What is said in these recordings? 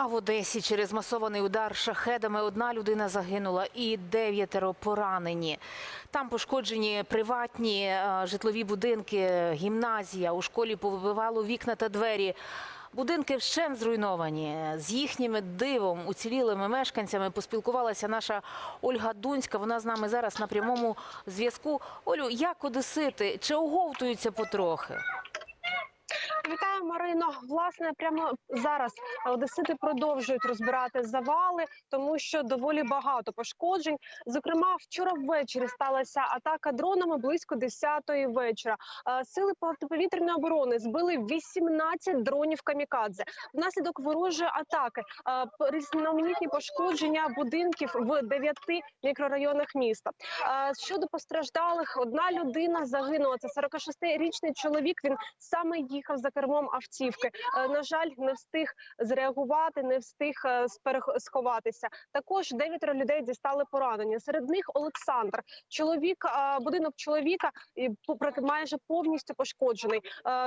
А в Одесі через масований удар шахедами одна людина загинула і дев'ятеро поранені. Там пошкоджені приватні е, житлові будинки, гімназія. У школі повибивало вікна та двері. Будинки вщент зруйновані. З їхніми дивом уцілілими мешканцями поспілкувалася наша Ольга Дунська. Вона з нами зараз на прямому зв'язку. Олю, як одесити? Чи оговтуються потрохи? Вітаю, Марино. Власне, прямо зараз одесити продовжують розбирати завали, тому що доволі багато пошкоджень. Зокрема, вчора ввечері сталася атака дронами близько 10-ї вечора. Е, Сили протиповітряної оборони збили 18 дронів камікадзе. Внаслідок ворожої атаки е, різноманітні пошкодження будинків в 9 мікрорайонах міста. Е, Щодо постраждалих, одна людина загинула. Це 46-річний чоловік. Він саме їхав за кермом автівки. Е, На жаль, не встиг зреагувати, не встиг е, сховатися. Також дев'ятеро людей дістали поранення. Серед них Олександр, чоловік, е, будинок чоловіка майже повністю пошкоджений.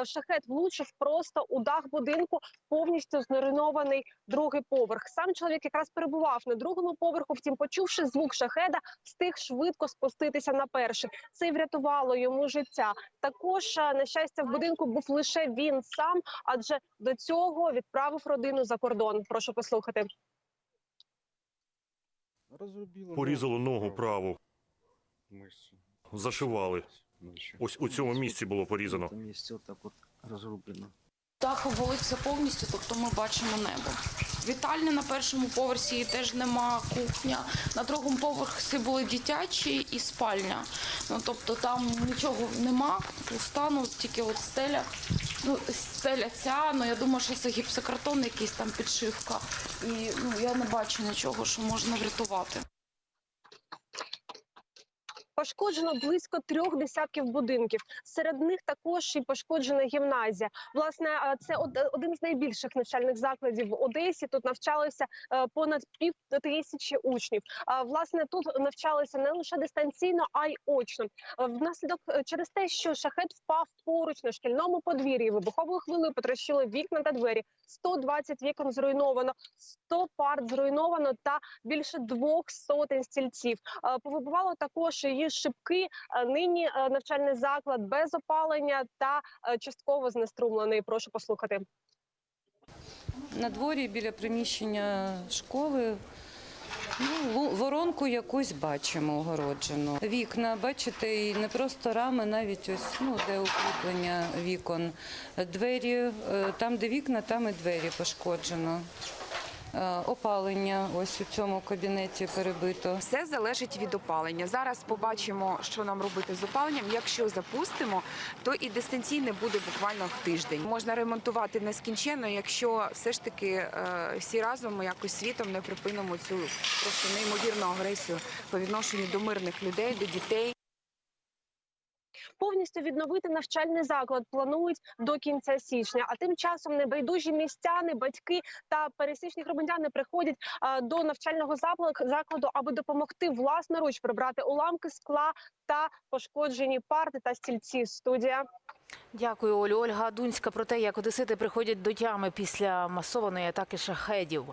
Шахет влучив просто у дах будинку, повністю зруйнований другий поверх. Сам чоловік якраз перебував на другому поверху. Втім, почувши звук шахеда, встиг швидко спуститися на перший. Це врятувало йому життя. Також на щастя, в будинку був лише він сам, адже до цього відправив родину за кордон. Прошу послухати. Порізало ногу праву, зашивали. Ось у цьому місці було порізано. Там місці отак от розрублено. Дах обвалився повністю, тобто ми бачимо небо. Вітальня на першому поверсі її теж нема, кухня. На другому поверсі були дитячі і спальня. Ну тобто там нічого нема, пуста, ну тільки от стеля. Ну, стеля ця, ну я думаю, що це гіпсокартон, якийсь там підшивка. І ну я не бачу нічого, що можна врятувати. Пошкоджено близько трьох десятків будинків. Серед них також і пошкоджена гімназія. Власне, це од- один з найбільших навчальних закладів в Одесі. Тут навчалося е, понад пів тисячі учнів. Власне тут навчалися не лише дистанційно, а й очно. Е, Внаслідок е, через те, що шахет впав поруч на шкільному подвір'ї, вибуховою хвилею потрощили вікна та двері. 120 вікон зруйновано, 100 парт зруйновано та більше двох сотень стільців. Повибивало також її шибки. Е, Нині е, навчальний заклад без опалення та е, частково знеструмлений. Прошу послухати. На дворі біля приміщення школи ну, воронку якусь бачимо огороджену. Вікна, бачите, і не просто рами, навіть ось ну, де укріплення вікон. Двері, там, де вікна, там і двері пошкоджено. Е, Опалення ось у цьому кабінеті перебито. Все залежить від опалення. Зараз побачимо, що нам робити з опаленням. Якщо запустимо, то і дистанційне буде буквально в тиждень. Можна ремонтувати нескінченно, якщо все ж таки е, всі разом ми якось світом не припинимо цю просто неймовірну агресію по відношенню до мирних людей, до дітей. Повністю відновити навчальний заклад планують до кінця січня. А тим часом небайдужі містяни, батьки та пересічні громадяни приходять до навчального заклад- закладу, аби допомогти власноруч прибрати уламки скла та пошкоджені парти та стільці. Студія. Дякую, Олю. Ольга Дунська про те, як одесити приходять до тями після масованої атаки шахедів.